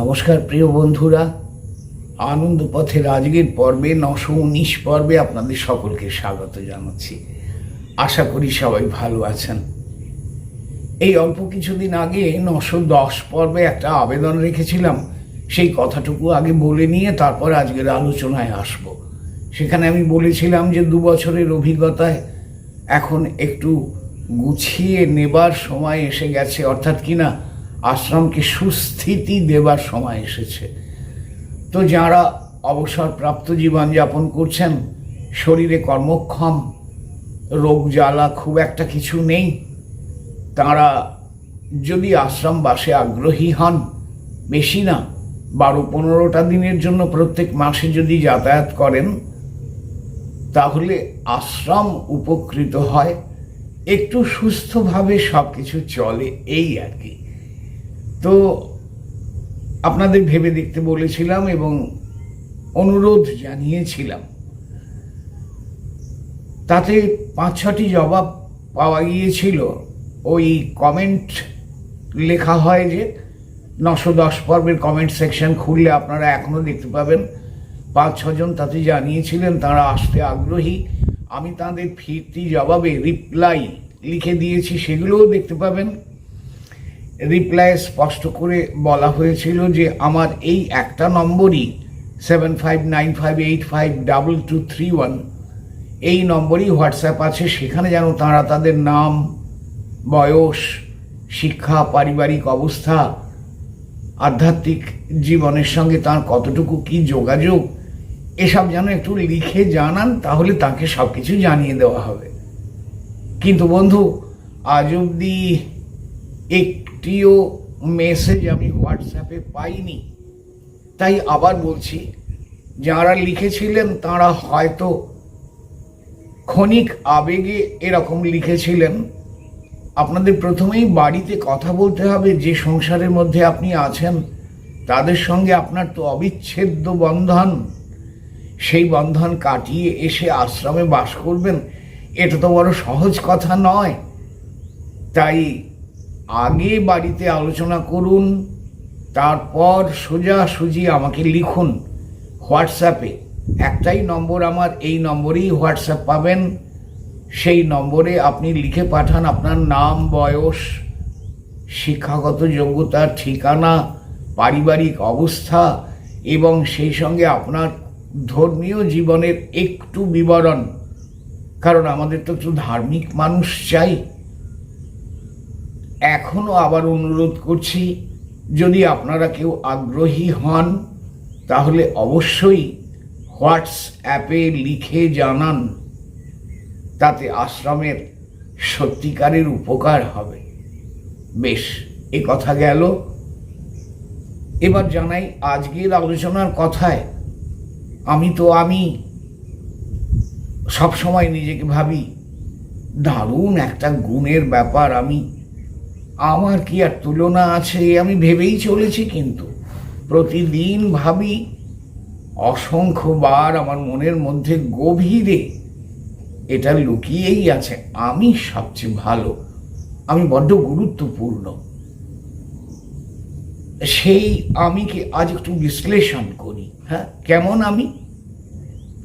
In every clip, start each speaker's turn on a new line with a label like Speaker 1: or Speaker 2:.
Speaker 1: নমস্কার, প্রিয় বন্ধুরা। আনন্দ পথের আজকের পর্বে, নশো উনিশ পর্বে আপনাদের সকলকে স্বাগত জানাচ্ছি। আশা করি সবাই ভালো আছেন। এই অল্প কিছুদিন আগে নশো দশ পর্বে একটা আবেদন রেখেছিলাম। সেই কথাটুকু আগে বলে নিয়ে তারপর আজকের আলোচনায় আসব। সেখানে আমি বলেছিলাম যে দু বছরের অভিজ্ঞতায় এখন একটু গুছিয়ে নেবার সময় এসে গেছে, অর্থাৎ কিনা আশ্রমকে সুস্থিতি দেবার সময় এসেছে। তো যারা অবসরপ্রাপ্ত জীবনযাপন করছেন, শরীরে কর্মক্ষম, রোগ জ্বালা খুব একটা কিছু নেই, তারা যদি আশ্রমবাসে আগ্রহী হন, বেশি না, বারো পনেরোটা দিনের জন্য প্রত্যেক মাসে যদি যাতায়াত করেন, তাহলে আশ্রম উপকৃত হয়। একটু সুস্থভাবে সব কিছু চলে, এই আর কি। তো আপনাদের ভেবে দেখতে বলেছিলাম এবং অনুরোধ জানিয়েছিলাম। তাতে পাঁচ ছটি জবাব পাওয়া গিয়েছিল। ওই কমেন্ট লেখা হয় যে, নশো দশ পর্বের কমেন্ট সেকশন খুললে আপনারা এখনও দেখতে পাবেন। পাঁচ ছজন তাতে জানিয়েছিলেন, তারা আসতে আগ্রহী। আমি তাদের ফিরতি জবাবে রিপ্লাই লিখে দিয়েছি, সেগুলোও দেখতে পাবেন। রিপ্লাই স্পষ্ট করে বলা হয়েছিল যে আমার এই একটা নম্বরই seven five nine five eight five double two three one এই নম্বরই হোয়াটসঅ্যাপ আছে, সেখানে যেন তাঁরা তাদের নাম, বয়স, শিক্ষা, পারিবারিক অবস্থা, আধ্যাত্মিক জীবনের সঙ্গে তার কতটুকু কি যোগাযোগ, এসব যেন একটু লিখে জানান, তাহলে তাকে সব কিছু জানিয়ে দেওয়া হবে। কিন্তু বন্ধু, আজ অবধি একটিও মেসেজ আমি হোয়াটসঅ্যাপে পাইনি। তাই আবার বলছি, যারা লিখেছিলেন তারা হয়তো ক্ষণিক আবেগে এরকম লিখেছিলেন। আপনাদের প্রথমেই বাড়িতে কথা বলতে হবে, যে সংসারের মধ্যে আপনি আছেন, তাদের সঙ্গে আপনার তো অবিচ্ছেদ্য বন্ধন। সেই বন্ধন কাটিয়ে এসে আশ্রমে বাস করবেন, এটা তো বড় সহজ কথা নয়। তাই আগে বাড়িতে আলোচনা করুন, তারপর সোজাসুজি আমাকে লিখুন হোয়াটসঅ্যাপে। একটাই নম্বর আমার, এই নম্বরেই হোয়াটসঅ্যাপ পাবেন। সেই নম্বরে আপনি লিখে পাঠান আপনার নাম, বয়স, শিক্ষাগত যোগ্যতার ঠিকানা, পারিবারিক অবস্থা এবং সেই সঙ্গে আপনার ধর্মীয় জীবনের একটু বিবরণ। কারণ আমাদের তো একটু ধার্মিক মানুষ চাই। এখনও আবার অনুরোধ করছি, যদি আপনারা কেউ আগ্রহী হন, তাহলে অবশ্যই হোয়াটসঅ্যাপে লিখে জানান। তাতে আশ্রমের সত্যিকারের উপকার হবে। বেশ, এ কথা গেল। এবার জানাই আজকের আলোচনার কথায়। আমি তো আমি সবসময় নিজেকে ভাবি, দারুণ একটা গুণের ব্যাপার আমি আমার কি আর তুলনা আছে? আমি ভেবেই চলেছি কিন্তু। প্রতিদিন ভাবি অসংখ্যবার আমার মনের মধ্যে গভীরে এটা লুকিয়েই আছে। আমি সবচেয়ে ভালো, আমি বড্ড গুরুত্বপূর্ণ। সেই আমিকে আজ একটু বিশ্লেষণ করি হ্যাঁ? কেমন আমি?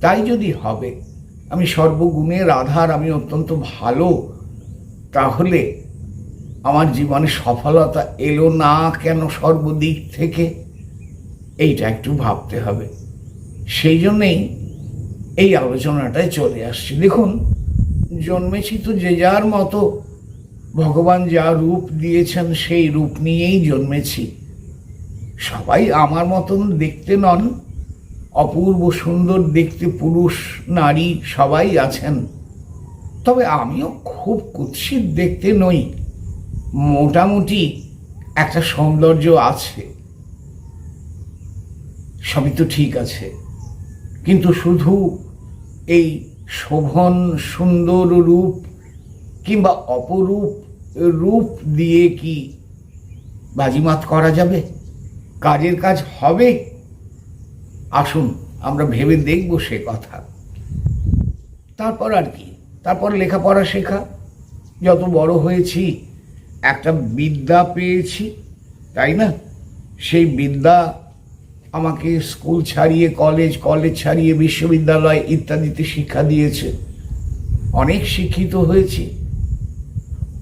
Speaker 1: তাই যদি হবে, আমি সর্বগুণের আধার আমি অত্যন্ত ভালো, তাহলে আমার জীবনে সফলতা এলো না কেন সর্বদিক থেকে? এইটা একটু ভাবতে হবে। সেই জন্যেই এই আলোচনাটায় চলে আসছি। দেখুন, জন্মেছি তো যে যার মতো। ভগবান যা রূপ দিয়েছেন সেই রূপ নিয়েই জন্মেছি। সবাই আমার মতন দেখতে নন। অপূর্ব সুন্দর দেখতে পুরুষ, নারী সবাই আছেন। তবে আমিও খুব কুৎসিত দেখতে নই। মোটামুটি একটা সৌন্দর্য আছে। সবই তো ঠিক আছে। কিন্তু শুধু এই শোভন সুন্দর রূপ কিংবা অপরূপ রূপ দিয়ে কি বাজিমাত করা যাবে? কাজের কাজ হবে? আসুন, আমরা ভেবে দেখব সে কথা। তারপর আর কি? তারপর লেখাপড়া শেখা। যত বড় হয়েছি একটা বিদ্যা পেয়েছি, তাই না? সেই বিদ্যা আমাকে স্কুল ছাড়িয়ে, কলেজ কলেজ ছাড়িয়ে, বিশ্ববিদ্যালয় ইত্যাদিতে শিক্ষা দিয়েছে। অনেক শিক্ষিত হয়েছি।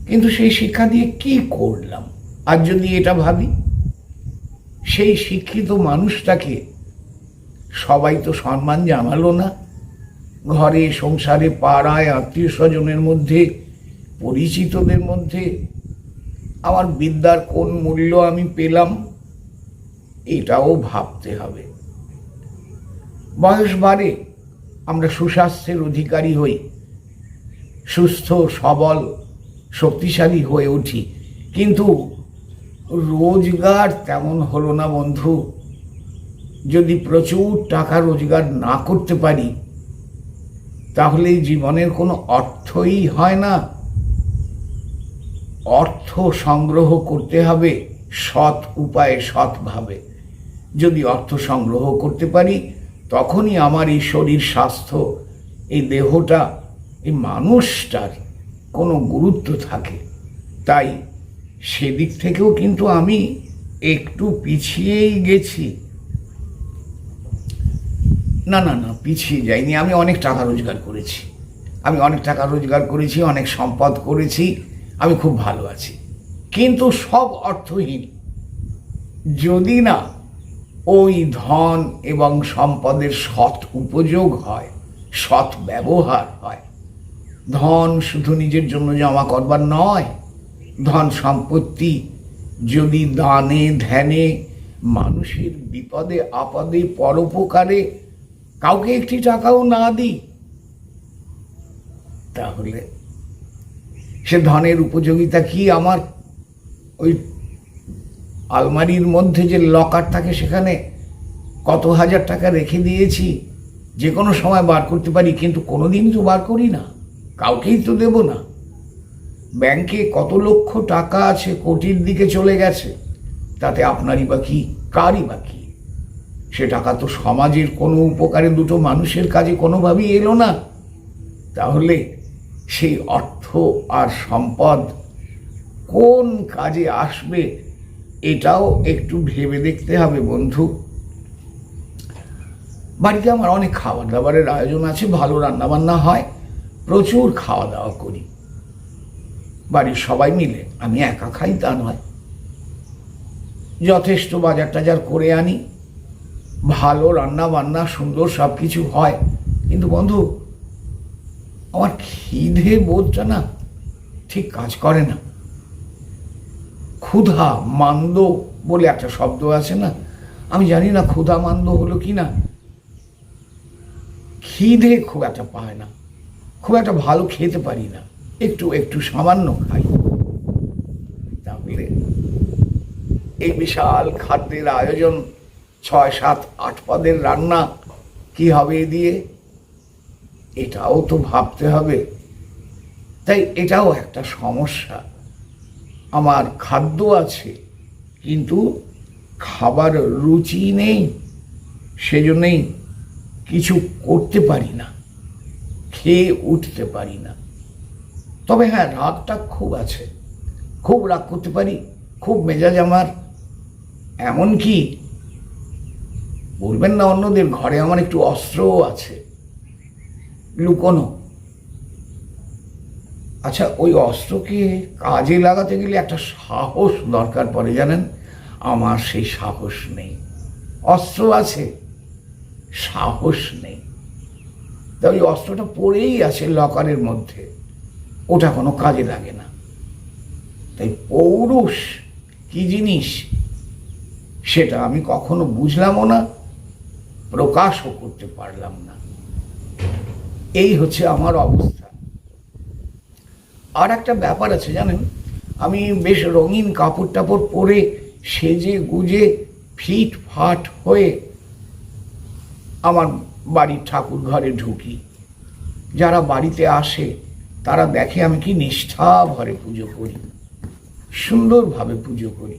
Speaker 1: কিন্তু সেই শিক্ষা দিয়ে কি করলাম? আর যদি এটা ভাবি, সেই শিক্ষিত মানুষটাকে সবাই তো সম্মান জানালো না। ঘরে, সংসারে, পাড়ায় আত্মীয় স্বজনের মধ্যে, পরিচিতদের মধ্যে আমার বিদ্যার কোন মূল্য আমি পেলাম, এটাও ভাবতে হবে। বয়স বাড়ে, আমরা সুস্বাস্থ্যের অধিকারী হই, সুস্থ, সবল, শক্তিশালী হয়ে উঠি। কিন্তু রোজগার তেমন হলো না বন্ধু। যদি প্রচুর টাকা রোজগার না করতে পারি, তাহলে জীবনের কোনো অর্থই হয় না। অর্থ সংগ্রহ করতে হবে, সৎ উপায়ে সৎভাবে। যদি অর্থ সংগ্রহ করতে পারি, তখনই আমার এই শরীর স্বাস্থ্য, এই দেহটা, এই মানুষটার কোনো গুরুত্ব থাকে। তাই সেদিক থেকেও কিন্তু আমি একটু পিছিয়েই গেছি। না না না, পিছিয়ে যাইনি। আমি অনেক টাকা রোজগার করেছি। আমি অনেক টাকা রোজগার করেছি, অনেক সম্পদ করেছি। আমি খুব ভালো আছি। কিন্তু সব অর্থহীন। যদি না ওই ধন এবং সম্পদের সৎ উপযোগ হয়, সৎ ব্যবহার হয়, ধন শুধু নিজের জন্য জমা করবার নয়, ধন সম্পত্তি যদি দানে, ধ্যানে, মানুষের বিপদে, আপদে, পরোপকারে কাউকে একটি টাকাও না দিই, তাহলে সে ধনের উপযোগিতা কি আমার? ওই আলমারির মধ্যে যে লকার থাকে সেখানে কত হাজার টাকা রেখে দিয়েছি? যে কোনো সময় বার করতে পারি, কিন্তু কোনো দিন তো বার করি না। কাউকেই তো দেব না। ব্যাংকে কত লক্ষ টাকা আছে, কোটির দিকে চলে গেছে। তাতে আপনারই বা কি, কারই বা কি? সে টাকা তো সমাজের কোনো উপকারে দুটো মানুষের কাজে কোনোভাবেই এলো না। তাহলে সেই অর্থ আর সম্পদ কোন কাজে আসবে এটাও একটু ভেবে দেখতে হবে, বন্ধু। বাড়িতে আমার অনেক খাবার দাবারের আয়োজন আছে, ভালো রান্নাবান্না হয়, প্রচুর খাওয়া দাওয়া করি। বাড়ির সবাই মিলে, আমি একা খাই তা নয়। যথেষ্ট বাজার টাজার করে আনি, ভালো রান্না বান্না সুন্দর সব কিছু হয়। কিন্তু বন্ধু আমার খিদে বোধটা না ঠিক কাজ করে না। ক্ষুধা, মান্দ বলে একটা শব্দ আছে না? আমি জানি না ক্ষুধা, মান্দ হলো কি না। খিদে খুব একটা পায় না। খুব একটা ভালো খেতে পারি না। একটু একটু সামান্য খাই। তাহলে এই বিশাল খাদ্যের আয়োজন ছয়, সাত, আট পদের রান্না কি হবে দিয়ে? এটাও তো ভাবতে হবে। তাই এটাও একটা সমস্যা। আমার খাদ্য আছে, কিন্তু খাবার রুচি নেই, সেজন্যই কিছু করতে পারি না, খেয়ে উঠতে পারি না। তবে হ্যাঁ রাগটা খুব আছে। খুব রাগ করতে পারি, খুব মেজাজ আমার। এমন কি বলবেন না অন্যদের, ঘরে আমার একটু অস্ত্রও আছে। লুকোনো। আচ্ছা ওই অস্ত্রকে কাজে লাগাতে গেলে একটা সাহস দরকার পড়ে জানেন? আমার সেই সাহস নেই। অস্ত্র আছে, সাহস নেই। তা ওই অস্ত্রটা পড়েই আছে লকারের মধ্যে। ওটা কোনো কাজে লাগে না। তাই পৌরুষ কি জিনিস? সেটা আমি কখনো বুঝলামও না, প্রকাশও করতে পারলাম না। এই হচ্ছে আমার অবস্থা। আর একটা ব্যাপার আছে জানেন, আমি বেশ রঙিন কাপড় টাপড় পরে সেজে গুজে ফিট ফাট হয়ে আমার বাড়ির ঠাকুর ঘরে ঢুকি। যারা বাড়িতে আসে, তারা দেখে আমি কি নিষ্ঠা ভরে পুজো করি, সুন্দরভাবে পুজো করি।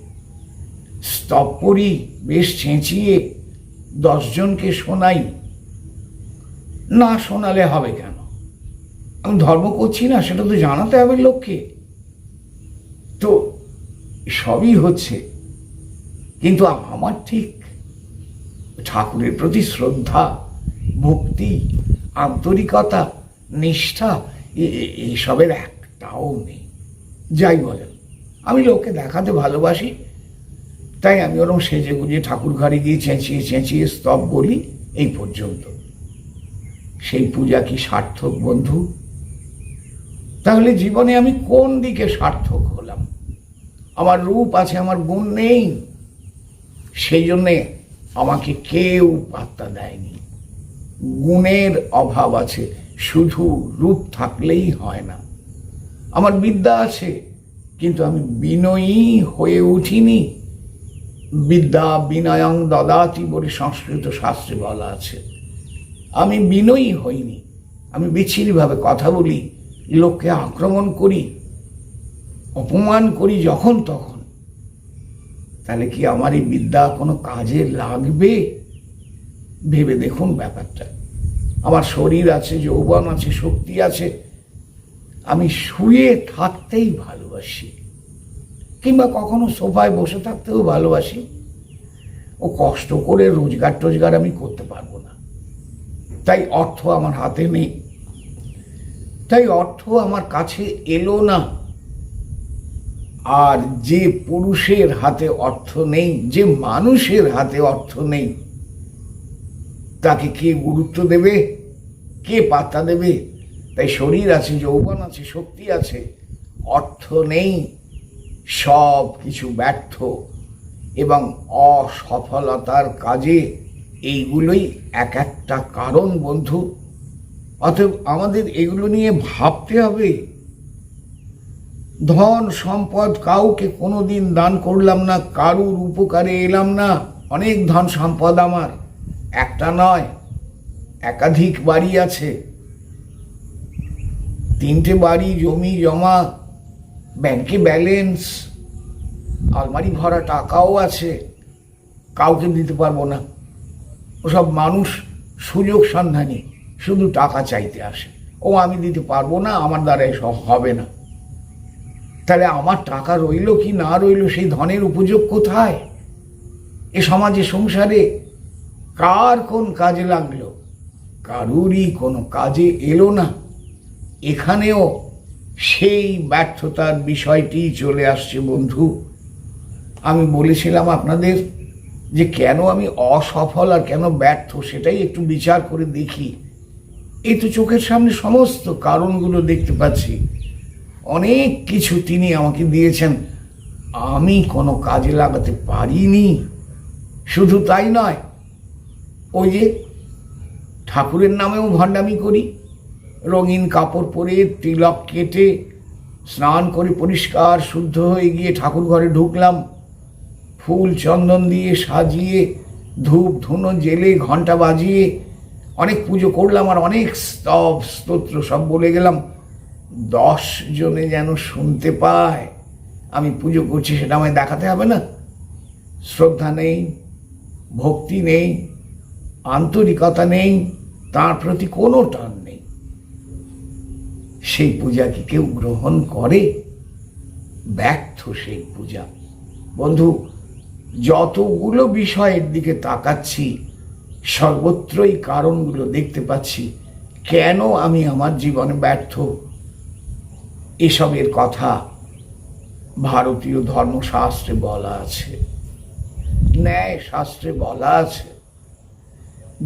Speaker 1: স্তব পড়ি বেশ চেঁচিয়ে দশজনকে শোনাই না শোনালে হবে কেন? আমি ধর্ম করছি না, সেটা তো জানাতে হবে লোককে। তো সবই হচ্ছে। কিন্তু আমার ঠিক ঠাকুরের প্রতি শ্রদ্ধা, ভক্তি, আন্তরিকতা, নিষ্ঠা এইসবের একটাও নেই। যাই বলেন, আমি লোককে দেখাতে ভালোবাসি, তাই আমি ওরকম সেজে গুজে ঠাকুর ঘরে গিয়ে চেঁচিয়ে চেঁচিয়ে স্তব বলি এই পর্যন্ত। সেই পূজা কি সার্থক, বন্ধু? তাহলে জীবনে আমি কোন দিকে সার্থক হলাম? আমার রূপ আছে, আমার গুণ নেই। সেই জন্যে আমাকে কেউ পাত্তা দেয়নি। গুণের অভাব আছে, শুধু রূপ থাকলেই হয় না। আমার বিদ্যা আছে, কিন্তু আমি বিনয়ী হয়ে উঠিনি। বিদ্যা বিনয়ং দদাতি বলে সংস্কৃত শাস্ত্রে বলা আছে। আমি বিনয়ী হইনি। আমি বিচ্ছিরিভাবে কথা বলি, লোককে আক্রমণ করি, অপমান করি যখন তখন। তাহলে কি আমার এই বিদ্যা কোনো কাজে লাগবে? ভেবে দেখুন ব্যাপারটা। আমার শরীর আছে, যৌবন আছে, শক্তি আছে। আমি শুয়ে থাকতেই ভালোবাসি। কিংবা কখনো সোফায় বসে থাকতেও ভালোবাসি। ও কষ্ট করে রোজগার টোজগার আমি করতে পারব না। তাই অর্থ আমার হাতে নেই। তাই অর্থ আমার কাছে এলো না। আর যে পুরুষের হাতে অর্থ নেই, যে মানুষের হাতে অর্থ নেই, তাকে কে গুরুত্ব দেবে? কে পাত্তা দেবে? তাই শরীর আছে, যৌবন আছে, শক্তি আছে, অর্থ নেই। সব কিছু ব্যর্থ এবং অসফলতার কাজে এইগুলোই এক একটা কারণ, বন্ধু। অতএব আমাদের এগুলো নিয়ে ভাবতে হবে। ধন সম্পদ কাউকে কোনো দিন দান করলাম না, কারুর উপকারে এলাম না। অনেক ধন সম্পদ আমার, একটা নয়, একাধিক বাড়ি আছে। তিনটে বাড়ি, জমি, জমা, ব্যাংকে ব্যালেন্স, আলমারি ভরা টাকাও আছে। কাউকে দিতে পারব না। ওসব মানুষ সুযোগ সন্ধানে শুধু টাকা চাইতে আসে। ও, আমি দিতে পারব না, আমার দ্বারা এসব হবে না। তাহলে আমার টাকা রইল কি না রইল, সেই ধনের উপযোগ কোথায়? এ সমাজে, সংসারে কার কোন কাজে লাগল? কারুরই কোনো কাজে এলো না। এখানেও সেই ব্যর্থতার বিষয়টি চলে আসছে, বন্ধু। আমি বলেছিলাম আপনাদের যে কেন আমি অসফল আর কেন ব্যর্থ সেটাই একটু বিচার করে দেখি। এই তো চোখের সামনে সমস্ত কারণগুলো দেখতে পাচ্ছি। অনেক কিছু তিনি আমাকে দিয়েছেন। আমি কোনো কাজে লাগাতে পারিনি। শুধু তাই নয়, ওই যে ঠাকুরের নামেও ভণ্ডামি করি, রঙিন কাপড় পরে তিলক কেটে স্নান করে পরিষ্কার, শুদ্ধ হয়ে গিয়ে ঠাকুর ঘরে ঢুকলাম। ফুল চন্দন দিয়ে সাজিয়ে, ধূপ ধুনো জেলে ঘণ্টা বাজিয়ে, অনেক পুজো করলাম আর অনেক স্তব স্তোত্র সব বলে গেলাম। দশ জনে যেন শুনতে পায়, আমি পুজো করছি সেটা আমায় দেখাতে হবে না। শ্রদ্ধা নেই, ভক্তি নেই, আন্তরিকতা নেই, তার প্রতি কোনো টান নেই। সেই পূজা কি কেউ গ্রহণ করে? ব্যর্থ সেই পূজা। বন্ধু যতগুলো বিষয়ের দিকে তাকাচ্ছি, সর্বত্রই কারণগুলো দেখতে পাচ্ছি, কেন আমি আমার জীবনে ব্যর্থ? এসবের কথা ভারতীয় ধর্মশাস্ত্রে বলা আছে ন্যায় শাস্ত্রে বলা আছে।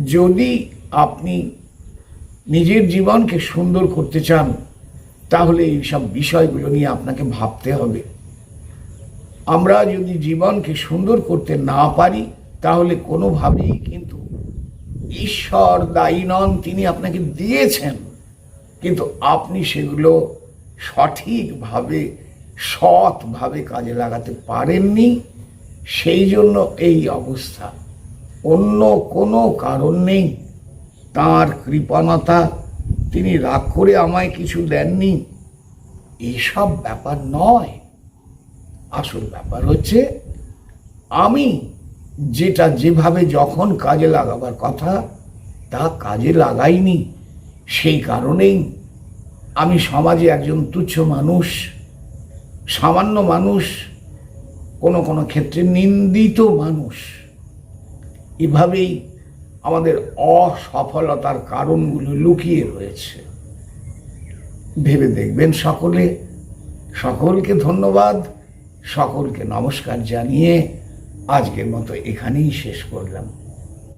Speaker 1: যদি আপনি নিজের জীবনকে সুন্দর করতে চান, তাহলে এইসব বিষয়গুলো নিয়ে আপনাকে ভাবতে হবে। আমরা যদি জীবনকে সুন্দর করতে না পারি, তাহলে কোনোভাবেই কিন্তু ঈশ্বর দায়ী নন, তিনি আপনাকে দিয়েছেন। কিন্তু আপনি সেগুলো সঠিকভাবে, সৎভাবে কাজে লাগাতে পারেননি। সেই জন্য এই অবস্থা। অন্য কোনো কারণ নেই। তার কৃপণতা তিনি রাগ করে আমায় কিছু দেননি। এসব ব্যাপার নয়। আসল ব্যাপার হচ্ছে, আমি যেটা যেভাবে যখন কাজে লাগাবার কথা, তা কাজে লাগাইনি। সেই কারণেই আমি সমাজে একজন তুচ্ছ মানুষ, সামান্য মানুষ, কোনো কোনো ক্ষেত্রে নিন্দিত মানুষ। এভাবেই আমাদের অসফলতার কারণগুলো লুকিয়ে রয়েছে। ভেবে দেখবেন সকলে। সকলকে ধন্যবাদ। সকলকে নমস্কার জানিয়ে আজকের মতো এখানেই শেষ করলাম।